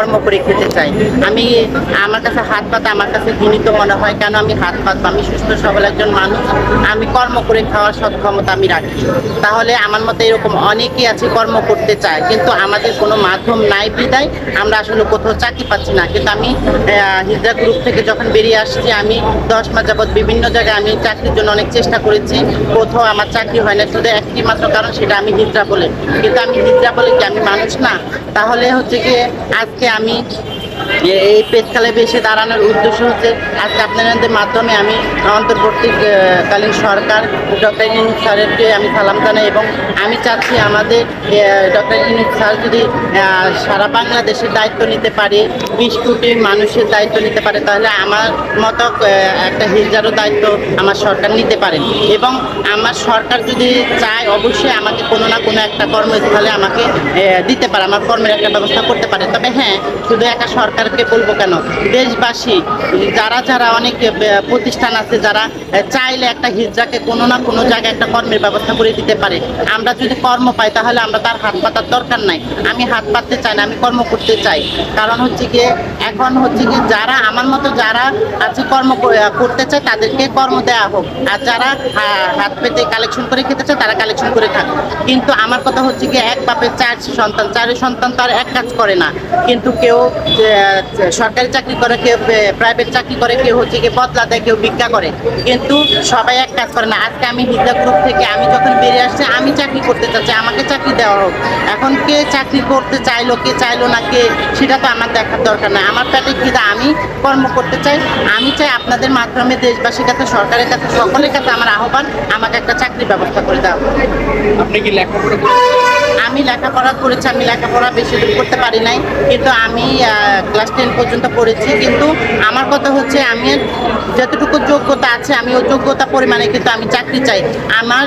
কর্ম করে খেতে চাই। আমি আমার কাছে হাত পাতা, আমার কাছে ঘৃণিত মনে হয় কেন আমি হাত পাতবো আমি সুস্থ, সবল একজন মানুষ, আমি কর্ম করে খাওয়ার সক্ষমতা আমি রাখি। তাহলে আমার মতো এরকম অনেকেই আছে কর্ম করতে চায়, কিন্তু আমাদের কোনো মাধ্যম নাই বিদায় আমরা আসলে কোথাও চাকরি পাচ্ছি না। কিন্তু আমি হিজড়া গ্রুপ থেকে যখন বেরিয়ে আসছি, আমি দশ মাস যাবৎ বিভিন্ন জায়গায় আমি চাকরির জন্য অনেক চেষ্টা করেছি। কোথাও আমার চাকরি হয় না, শুধু একটি মাত্র কারণ সেটা আমি হিজড়া বলে। কিন্তু আমি হিজড়া বলে কি আমি মানুষ না? তাহলে হচ্ছে কি আজকে আমি এ- এই পেটখালে বেশি দাঁড়ানোর উদ্দেশ্য হচ্ছে আজকে আপনাদের মাধ্যমে আমি অন্তর্বর্তীকালীন সরকার, ডক্টর ইউনুস স্যারকে আমি সালাম জানাই এবং আমি চাচ্ছি আমাদের ডক্টর ইউনুস স্যার যদি সারা বাংলাদেশের দায়িত্ব নিতে পারে, বিশ কোটি মানুষের দায়িত্ব নিতে পারে, তাহলে আমার মতো একটা হিজারও দায়িত্ব আমার সরকার নিতে পারেন এবং আমার সরকার যদি চায় অবশ্যই আমাকে কোনো না কোনো একটা কর্মস্থলে আমাকে দিতে পারে, আমার কর্মের একটা ব্যবস্থা করতে পারে। তবে হ্যাঁ শুধু একা সরকারকে বলব কেন? দেশবাসী যারা যারা অনেক প্রতিষ্ঠান আছে যারা চাইলে একটা হিজড়াকে কোনো না কোনো জায়গায় একটা কর্মের ব্যবস্থা করে দিতে পারে। আমরা যদি কর্ম পাই তাহলে আমরা তার হাত পাতার দরকার নাই। আমি হাত পাততে চাই না আমি কর্ম করতে চাই। কারণ হচ্ছে গিয়ে এখন হচ্ছে কি যারা আমার মতো যারা আছে কর্ম করতে চায় তাদেরকে কর্ম দেওয়া হোক। আর যারা হাত পেতে কালেকশন করে খেতে চায় তারা কালেকশন করে খাক। কিন্তু আমার কথা হচ্ছে কি এক বাপের চার সন্তান চার সন্তান তার এক কাজ করে না। কিন্তু কেউ আহ, সরকারি চাকরি করে কেউ প্রাইভেট চাকরি করে, কেউ হচ্ছে কি বদলা দেয়, কেউ ভিক্ষা করে। কিন্তু সবাই এক কাজ করে না। আজকে আমি হিজা গ্রুপ থেকে আমি যখন বেরিয়ে আসছি, আমি চাকরি করতে চাচ্ছি, আমাকে চাকরি দেওয়া হোক। এখন কে চাকরি করতে চাইলো, কে চাইলো না কে, সেটা তো আমার দেখার দরকার নাই। আমার পেটে খিদা, আমি কর্ম করতে চাই। আমি চাই আপনাদের মাধ্যমে দেশবাসীর কাছে, সরকারের কাছে, সকলের কাছে আমার আহ্বান, আমাকে একটা চাকরির ব্যবস্থা করে দাও। আপনি কি লেখাপড়া? আমি লেখাপড়া করেছি আমি লেখাপড়া বেশি দূর করতে পারি নাই। কিন্তু আমি ক্লাস টেন পর্যন্ত পড়েছি। কিন্তু আমার কথা হচ্ছে আমি যতটুকু যোগ্যতা আছে আমি ওই যোগ্যতা পরিমাণে কিন্তু আমি চাকরি চাই। আমার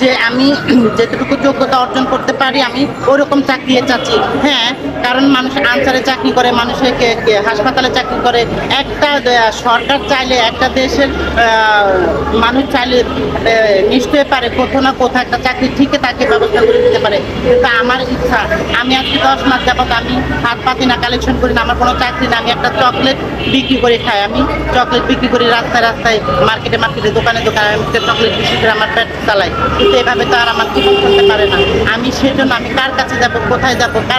যে আমি যেটুকু যোগ্যতা অর্জন করতে পারি আমি ওরকম চাকরি চাচ্ছি। হ্যাঁ কারণ মানুষ আনসারে চাকরি করে মানুষের হাসপাতালে চাকরি করে। একটা সরকার চাইলে একটা দেশের মানুষ চাইলে আহ, নিশ্চয়ই পারে কোথাও না কোথাও একটা চাকরি ঠিকই তাকে ব্যবস্থা করে দিতে পারে। কিন্তু আমার ইচ্ছা আমি আজকে দশ মাস যাবত আমি হাত পাতি না কালেকশন করি না আমার কোনো চাকরি না আমি একটা চকলেট বিক্রি করে খাই। আমি চকলেট বিক্রি করি রাস্তায় রাস্তায়। মার্কেটে মার্কেটে দোকানে দোকানে আমি চকলেট বিক্রি করে আমার পেট চালাই কিন্তু এভাবে তো আর আমার জীবন চলতে পারে না। আমি সেজন্য আমি কার কাছে যাব, কোথায় যাব, কার